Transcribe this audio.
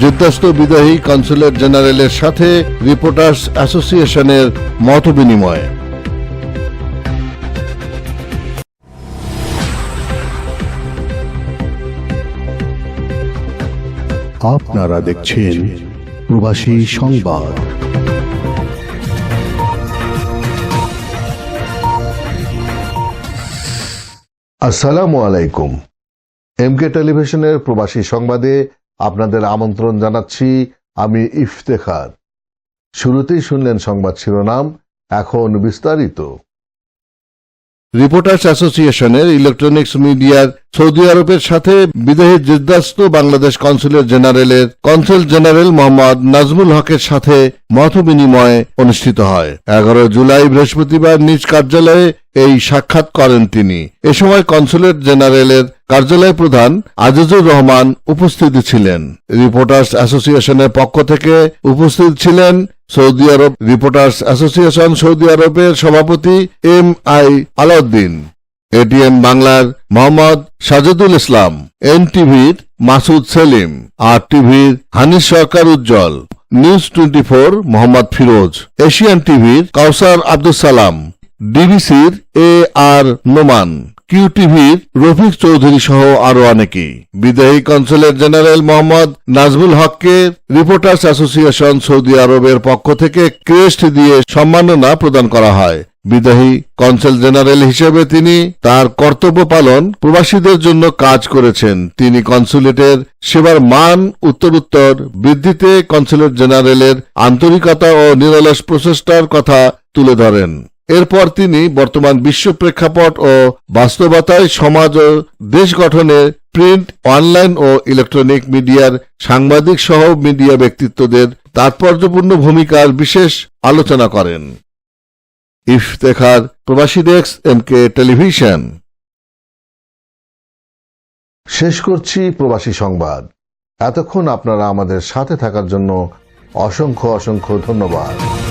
যুদ্ধস্থ বিদায়ী কনসুলেট জেনারেলের সাথে রিপোর্টার্স অ্যাসোসিয়েশনের মত বিনিময়। আপনারা দেখছেন প্রবাসী সংবাদ। আসসালামু আলাইকুম। এমকে টেলিভিশনের প্রবাসী সংবাদে আপনাদের আমন্ত্রণ জানাচ্ছি, আমি ইফতেখার। শুরুতেই শুনলেন সংবাদ শিরোনাম, এখন বিস্তারিত। রিপোর্টার্স অ্যাসোসিয়েশনের ইলেকট্রনিক্স মিডিয়ার সৌদি আরবের সাথে বিদেহী জিদ্দাস্ত বাংলাদেশ কনসুলেট জেনারেলের কনসুল জেনারেল মোহাম্মদ নাজমুল হকের সাথে মত বিনিময় অনুষ্ঠিত হয়। এগারো জুলাই বৃহস্পতিবার নিজ কার্যালয়ে এই সাক্ষাৎ করেন তিনি। এ সময় কনসুলেট জেনারেলের কার্যালয় প্রধান আজিজুর রহমান উপস্থিত ছিলেন। রিপোর্টার্স অ্যাসোসিয়েশনের পক্ষ থেকে উপস্থিত ছিলেন Saudi Arab reporters association Saudi আরবের সভাপতি এম আই আলাউদ্দিন। এটিএন বাংলার মোহাম্মদ সাজেদুল ইসলাম। এনটিভির মাসুদ সেলিম। আর টিভির Hanis Sarkar Ujjal. News twenty four Mohammad Firoz. Asian টিভির কাউসার আব্দুল সালাম। ডিবিসির এ আর নোমান। কিউ টিভির রফিক চৌধুরী সহ আরও অনেকেই। বিদায়ী কনসুলেট জেনারেল মোহাম্মদ নাজমুল হককে রিপোর্টার্স অ্যাসোসিয়েশন সৌদি আরবের পক্ষ থেকে ক্রেস্ট দিয়ে সম্মাননা প্রদান করা হয়। বিদায়ী কনসুল জেনারেল হিসেবে তিনি তার কর্তব্য পালন প্রবাসীদের জন্য কাজ করেছেন। তিনি কনসুলেটের সেবার মান, উত্তরোত্তর বৃদ্ধিতে কনসুলেট জেনারেলের আন্তরিকতা ও নিরলস প্রচেষ্টার কথা তুলে ধরেন। এরপর তিনি বর্তমান বিশ্ব প্রেক্ষাপট ও বাস্তবতায় সমাজ ও দেশ গঠনে প্রিন্ট, অনলাইন ও ইলেকট্রনিক মিডিয়ার সাংবাদিক সহ মিডিয়া ব্যক্তিত্বদের তাৎপর্যপূর্ণ ভূমিকার বিশেষ আলোচনা করেন। ইফতেখার, প্রবাসী ডেস্ক, এম কে টেলিভিশন। শেষ করছি প্রবাসী সংবাদ। এতক্ষণ আপনারা আমাদের সাথে থাকার জন্য অসংখ্য অসংখ্য ধন্যবাদ।